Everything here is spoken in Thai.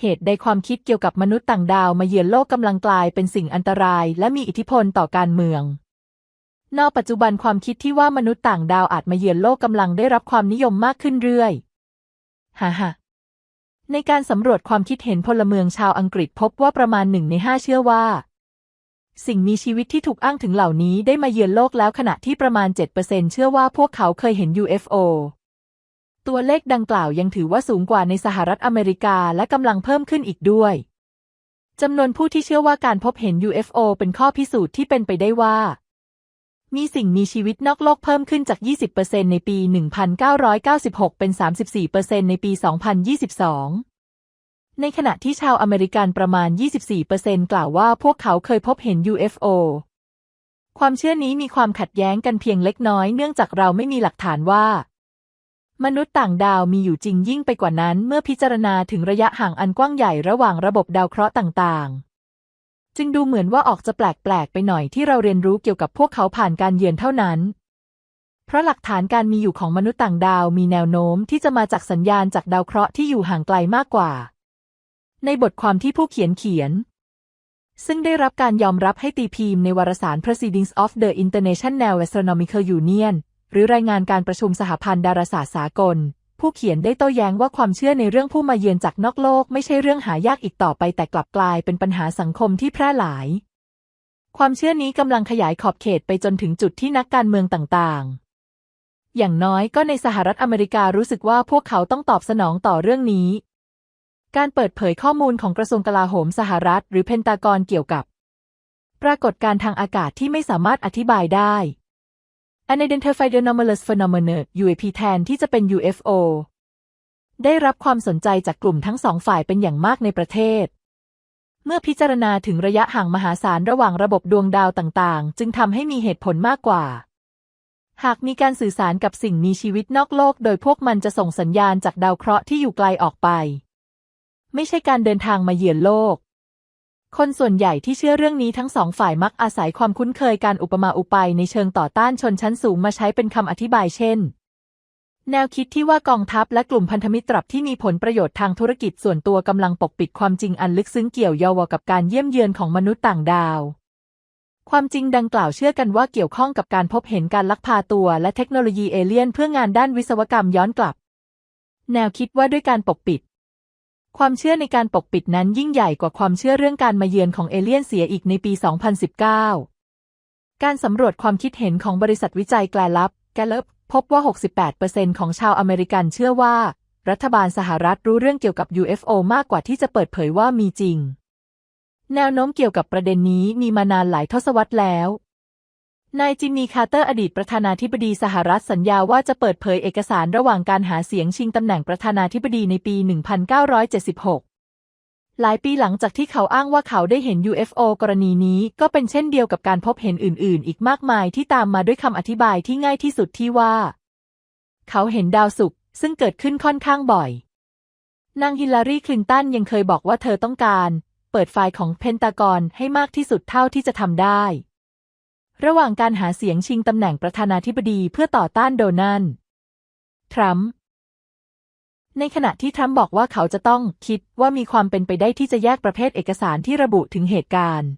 เหตุใดความคิดเกี่ยวกับมนุษย์ต่างดาวมาเยือนโลกกำลังกลายเป็นสิ่งอันตราย และมีอิทธิพลต่อการเมืองนอกปัจจุบันความคิดที่ว่ามนุษย์ต่างดาวอาจมาเยือนโลกกำลังได้รับความนิยมมากขึ้นเรื่อยฮ่าฮ่าในการสำรวจความคิดเห็นพลเมืองชาวอังกฤษพบว่าประมาณหนึ่งในห้าเชื่อว่า สิ่งมีชีวิตที่ถูกอ้างถึงเหล่านี้ได้มาเยือนโลกแล้วขณะที่ประมาณ 7%เชื่อว่าพวกเขาเคยเห็น UFO ตัวเลขดังกล่าวยังถือว่าสูงกว่าในสหรัฐอเมริกาและกำลังเพิ่มขึ้นอีกด้วยจำนวนผู้ที่เชื่อว่าการพบเห็น UFO เป็นข้อพิสูจน์ที่เป็นไปได้ว่า มีสิ่งมีชีวิตนอกโลกเพิ่มขึ้นจาก 20%ในปี 1996 เป็น 34%ในปี 2022 ในขณะที่ชาวอเมริกันประมาณ 24%กล่าวว่าพวกเขาเคยพบเห็น UFO ความเชื่อนี้มีความขัดแย้งกันเพียงเล็กน้อยเนื่องจากเราไม่มีหลักฐานว่า มนุษย์ต่างดาวมีอยู่จริงยิ่งไปกว่านั้นเมื่อพิจารณาถึงระยะห่างอันกว้างใหญ่ระหว่างระบบดาวเคราะห์ต่างๆ จึงดูเหมือนว่าออกจะแปลกๆ ไปหน่อยที่เราเรียนรู้เกี่ยวกับพวกเขาผ่านการเยือนเท่านั้น เพราะหลักฐานการมีอยู่ของมนุษย์ต่างดาวมีแนวโน้มที่จะมาจากสัญญาณจากดาวเคราะห์ที่อยู่ห่างไกลมากกว่า ในบทความที่ผู้เขียนเขียน ซึ่งได้รับการยอมรับให้ตีพิมพ์ในวารสาร Proceedings of the International Astronomical Union หรือรายงานการประชุมสหพันธ์ดาราศาสตร์สากล ผู้เขียนได้โต้แย้งว่าความเชื่อในเรื่องผู้มาเยือนจากนอกโลกไม่ใช่เรื่องหายากอีกต่อไปแต่กลับกลายเป็นปัญหาสังคมที่แพร่หลาย ความเชื่อนี้กำลังขยายขอบเขตไปจนถึงจุดที่นักการเมืองต่างๆ อย่างน้อยก็ในสหรัฐอเมริการู้สึกว่าพวกเขาต้องตอบสนองต่อเรื่องนี้ การเปิดเผยข้อมูลของกระทรวงกลาโหมสหรัฐ หรือเพนตากอนเกี่ยวกับ ปรากฏการณ์ทางอากาศที่ไม่สามารถอธิบายได้ Unidentified Anomalous Phenomena UAP แทนที่จะเป็น UFO ได้รับความสนใจจากกลุ่มทั้งสองฝ่ายเป็นอย่างมากในประเทศ เมื่อพิจารณาถึงระยะห่างมหาศาลระหว่างระบบดวงดาวต่างๆ จึงทำให้มีเหตุผลมากกว่า หากมีการสื่อสารกับสิ่งมีชีวิตนอกโลก โดยพวกมันจะส่งสัญญาณจากดาวเคราะห์ที่อยู่ไกลออกไป ไม่ใช่การเดินทางมาเยือนโลก คนส่วนใหญ่ที่เชื่อเรื่องนี้ทั้งสองฝ่ายมักอาศัยความคุ้นเคยการอุปมาอุปายในเชิงต่อต้านชนชั้นสูงมาใช้เป็นคำอธิบายเช่น แนวคิดที่ว่ากองทัพและกลุ่มพันธมิตรปรับที่มีผลประโยชน์ทางธุรกิจส่วนตัวกำลังปกปิดความจริงอันลึกซึ้งเกี่ยวโยงกับการเยี่ยมเยือนของมนุษย์ต่างดาว ความจริงดังกล่าวเชื่อกันว่าเกี่ยวข้องกับการพบเห็นการลักพาตัวและเทคโนโลยีเอเลี่ยนเพื่องานด้านวิศวกรรมย้อนกลับ แนวคิดว่าด้วยการปกปิด ความเชื่อในการปกปิดนั้นยิ่งใหญ่กว่าความเชื่อเรื่องการมาเยือนของเอเลี่ยนเสียอีกในปี 2019 การสำรวจความคิดเห็นของบริษัทวิจัยแกลลับ แกลลบพบว่า 68%ของชาวอเมริกันเชื่อว่า รัฐบาลสหรัฐรู้เรื่องเกี่ยวกับ UFO มากกว่าที่จะเปิดเผยว่ามีจริง แนวโน้มเกี่ยวกับประเด็นนี้มีมานานหลายทศวรรษแล้ว นายจิมมี่คาร์เตอร์อดีตประธานาธิบดีสหรัฐสัญญาว่าจะเปิดเผยเอกสารระหว่างการหาเสียงชิงตำแหน่งประธานาธิบดีในปี 1976 หลายปีหลังจากที่เขาอ้างว่าเขาได้เห็น UFO กรณีนี้ก็เป็นเช่นเดียวกับการพบเห็นอื่น ๆ อีกมากมายที่ตามมาด้วยคำอธิบายที่ง่ายที่สุดที่ว่า เขาเห็นดาวศุกร์ซึ่งเกิดขึ้นค่อนข้างบ่อย นางฮิลลารีคลินตันยังเคยบอกว่าเธอต้องการ เปิดไฟล์ของเพนตากอนให้มากที่สุดเท่าที่จะทำได้ ระหว่างการหาเสียงชิงตำแหน่งประธานาธิบดีเพื่อต่อต้านโดนัลด์ทรัมป์ในขณะที่ทรัมป์บอกว่าเขาจะต้องคิดว่ามีความเป็นไปได้ที่จะแยกประเภทเอกสารที่ระบุถึงเหตุการณ์